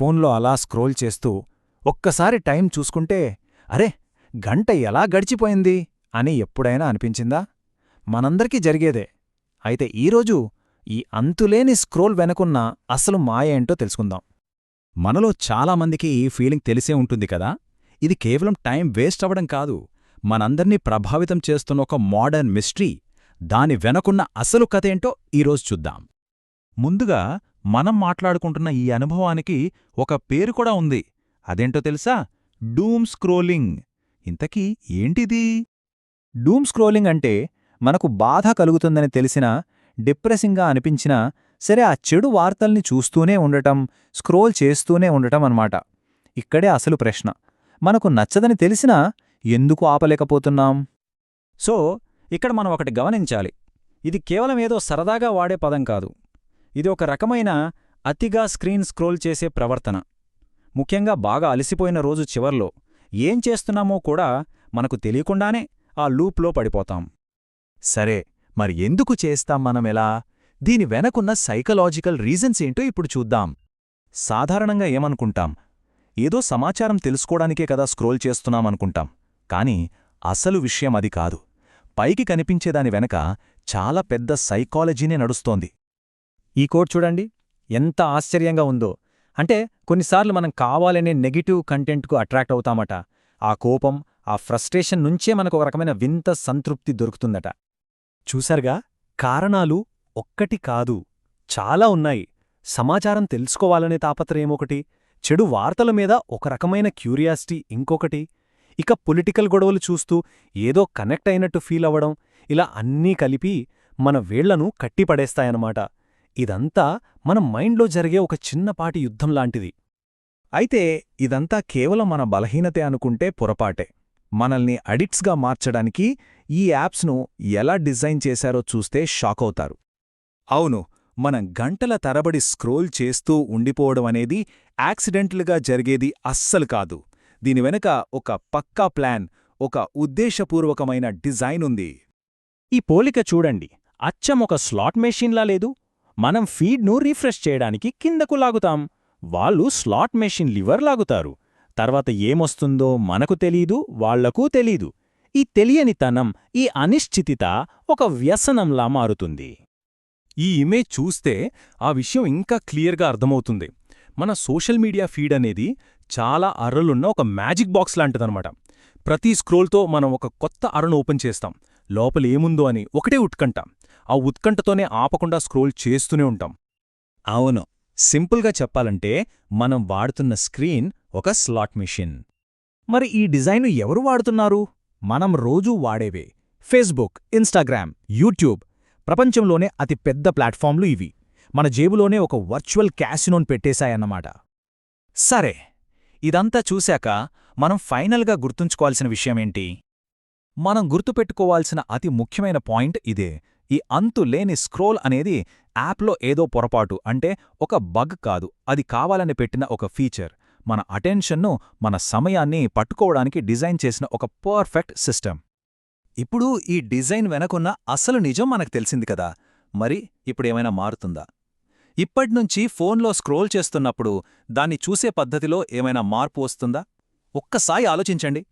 ఫోన్లో అలా స్క్రోల్ చేస్తూ ఒక్కసారి టైం చూసుకుంటే అరే గంట ఎలా గడిచిపోయింది అని ఎప్పుడైనా అనిపించిందా? మనందరికీ జరిగేదే. అయితే ఈరోజు ఈ అంతులేని స్క్రోల్ వెనకున్న అసలు మాయేంటో తెలుసుకుందాం. మనలో చాలామందికి ఈ ఫీలింగ్ తెలిసే ఉంటుంది కదా? ఇది కేవలం టైం వేస్ట్ అవ్వడం కాదు. మనందర్నీ ప్రభావితం చేస్తున్న ఒక మోడర్న్ మిస్టరీ దాని వెనకున్న అసలు కథేంటో ఈరోజు చూద్దాం. ముందుగా మనం మాట్లాడుకుంటున్న ఈ అనుభవానికి ఒక పేరు కూడా ఉంది. అదేంటో తెలుసా? Doom scrolling. ఇంతకీ ఏంటిది? డూమ్ స్క్రోలింగ్ అంటే మనకు బాధ కలుగుతుందని తెలిసినా డిప్రెసింగ్గా అనిపించినా సరే ఆ చెడు వార్తల్ని చూస్తూనే ఉండటం స్క్రోల్ చేస్తూనే ఉండటం అన్నమాట. ఇక్కడే అసలు ప్రశ్న. మనకు నచ్చదని తెలిసినా ఎందుకు ఆపలేకపోతున్నాం? సో ఇక్కడ మనం ఒకటి గమనించాలి. ఇది కేవలం ఏదో సరదాగా వాడే పదం కాదు. ఇది ఒక రకమైన అతిగా స్క్రీన్ స్క్రోల్ చేసే ప్రవర్తన. ముఖ్యంగా బాగా అలసిపోయిన రోజు చివర్లో ఏం చేస్తున్నామో కూడా మనకు తెలియకుండానే ఆ లూప్లో పడిపోతాం. సరే మరి ఎందుకు చేస్తాం మనమెలా దీని వెనకున్న సైకలాజికల్ రీజన్స్ ఏంటో ఇప్పుడు చూద్దాం. సాధారణంగా ఏమనుకుంటాం? ఏదో సమాచారం తెలుసుకోవడానికే కదా స్క్రోల్ చేస్తున్నామనుకుంటాం కాని అసలు విషయం అది కాదు. పైకి కనిపించేదాని వెనక చాలా పెద్ద సైకాలజీనే నడుస్తోంది. ఈ కోడ్ చూడండి. ఎంత ఆశ్చర్యంగా ఉందో. అంటే కొన్నిసార్లు మనం కావాలనే నెగిటివ్ కంటెంట్కు అట్రాక్ట్ అవుతామట. ఆ కోపం ఆ ఫ్రస్ట్రేషన్ నుంచే మనకు ఒక రకమైన వింత సంతృప్తి దొరుకుతుందట. చూసారుగా కారణాలు ఒక్కటి కాదు. చాలా ఉన్నాయి. సమాచారం తెలుసుకోవాలనే తాపత్రయమొకటి చెడు వార్తల మీద ఒక రకమైన క్యూరియాసిటీ ఇంకొకటి. ఇక పొలిటికల్ గొడవలు చూస్తూ ఏదో కనెక్ట్ అయినట్టు ఫీల్ అవ్వడం ఇలా అన్నీ కలిపి మన వేళ్ళను కట్టిపడేస్తాయన్నమాట. ఇదంతా మన మైండ్లో జరిగే ఒక చిన్నపాటి యుద్ధం లాంటిది. అయితే ఇదంతా కేవలం మన బలహీనతే అనుకుంటే పొరపాటే. మనల్ని అడిక్ట్స్గా మార్చడానికి ఈ యాప్స్ను ఎలా డిజైన్ చేశారో చూస్తే షాకవుతారు అవును మనం గంటల తరబడి స్క్రోల్ చేస్తూ ఉండిపోవడం అనేది యాక్సిడెంటల్గా జరిగేది అస్సలు కాదు. దీని వెనక ఒక పక్కా ప్లాన్ ఒక ఉద్దేశపూర్వకమైన డిజైన్ ఉంది. ఈ పోలిక చూడండి. అచ్చం ఒక స్లాట్ మెషీన్లా లేదు? మనం ఫీడ్ను రీఫ్రెష్ చేయడానికి కిందకు లాగుతాం. వాళ్ళు స్లాట్ మెషిన్ లివర్ లాగుతారు. తర్వాత ఏమొస్తుందో మనకు తెలీదు వాళ్ళకూ తెలీదు. ఈ తెలియనితనం ఈ అనిశ్చితిత ఒక వ్యసనంలా మారుతుంది. ఈ ఇమేజ్ చూస్తే ఆ విషయం ఇంకా క్లియర్గా అర్థమవుతుంది. మన సోషల్ మీడియా ఫీడ్ అనేది చాలా అర్రలున్న ఒక మ్యాజిక్ బాక్స్ లాంటిదనమాట ప్రతి స్క్రోల్తో మనం ఒక కొత్త అరను ఓపెన్ చేస్తాం. లోపల ఏముందో అని ఒకటే ఉట్కంటాం. ఆ ఉత్కంఠతోనే ఆపకుండా స్క్రోల్ చేస్తూనే ఉంటాం. అవును. సింపుల్గా చెప్పాలంటే మనం వాడుతున్న స్క్రీన్ ఒక స్లాట్ మిషన్. మరి ఈ డిజైను ఎవరు వాడుతున్నారు? మనం రోజూ వాడేవే. Facebook Instagram YouTube. ప్రపంచంలోనే అతి పెద్ద ప్లాట్ఫామ్లు ఇవి. మన జేబులోనే ఒక వర్చువల్ క్యాసినోన్ పెట్టేశాయన్నమాట. సరే ఇదంతా చూశాక మనం ఫైనల్గా గుర్తుంచుకోవాల్సిన విషయమేంటి? మనం గుర్తుపెట్టుకోవాల్సిన అతి ముఖ్యమైన పాయింట్ ఇదే. ఈ అంతు లేని స్క్రోల్ అనేది యాప్లో ఏదో పొరపాటు అంటే ఒక బగ్ కాదు. అది కావాలని పెట్టిన ఒక ఫీచర్. మన అటెన్షన్ను మన సమయాన్ని పట్టుకోవడానికి డిజైన్ చేసిన ఒక పర్ఫెక్ట్ సిస్టమ్. ఇప్పుడు ఈ డిజైన్ వెనకున్న అసలు నిజం మనకు తెలిసింది కదా! మరి ఇప్పుడేమైనా మారుతుందా? ఇప్పటినుంచి ఫోన్లో స్క్రోల్ చేస్తున్నప్పుడు దాన్ని చూసే పద్ధతిలో ఏమైనా మార్పు వస్తుందా? ఒక్కసారి ఆలోచించండి.